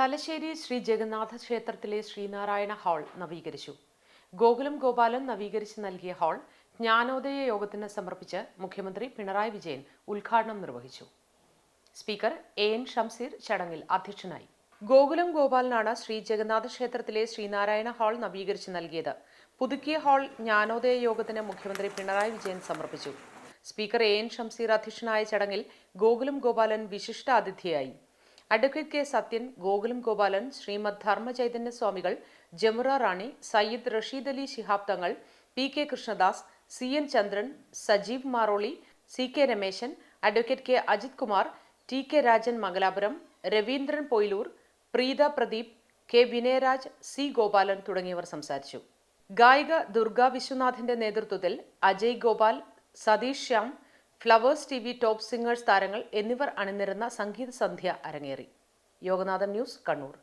തലശ്ശേരി ശ്രീ ജഗന്നാഥ ക്ഷേത്രത്തിലെ ശ്രീനാരായണ ഹാൾ നവീകരിച്ചു. ഗോകുലം ഗോപാലൻ നവീകരിച്ച് നൽകിയ ഹാൾ ജ്ഞാനോദയ യോഗത്തിന് സമർപ്പിച്ച് മുഖ്യമന്ത്രി പിണറായി വിജയൻ ഉദ്ഘാടനം നിർവഹിച്ചു. സ്പീക്കർ എ എൻ ഷംസീർ ചടങ്ങിൽ അധ്യക്ഷനായി. ഗോകുലം ഗോപാലനാണ് ശ്രീ ജഗന്നാഥ ക്ഷേത്രത്തിലെ ശ്രീനാരായണ ഹാൾ നവീകരിച്ച് നൽകിയത്. പുതുക്കിയ ഹാൾ ജ്ഞാനോദയ യോഗത്തിന് മുഖ്യമന്ത്രി പിണറായി വിജയൻ സമർപ്പിച്ചു. സ്പീക്കർ എ എൻ ഷംസീർ അധ്യക്ഷനായ ചടങ്ങിൽ ഗോകുലം ഗോപാലൻ വിശിഷ്ട അതിഥിയായി അഡ്വക്കേറ്റ് കെ സത്യൻ ഗോകുലം ഗോപാലൻ ശ്രീമദ് ധർമ്മചൈതന്യ സ്വാമികൾ Jamura Rani Sayyid Rasheed Ali Shihab Thangal P K Krishnadas C N Chandran Sajeev Maroli C K Rameshan advocate K Ajith Kumar T K Rajan Mangalapuram Raveendran Poyilur Preetha Pradeep K Vinayaraj C Gopalan തുടങ്ങിയവർ സംസാരിച്ചു. ഗായിക ദുർഗ വിശ്വനാഥിന്റെ നേതൃത്വത്തിൽ Ajay Gopal Satheesh Shyam flowers T V top singers താരങ്ങൾ എന്നിവർ അണിനിരുന്ന സംഗീത സന്ധ്യ അരങ്ങേറി. യോഗനാഥൻ ന്യൂസ് കണ്ണൂർ.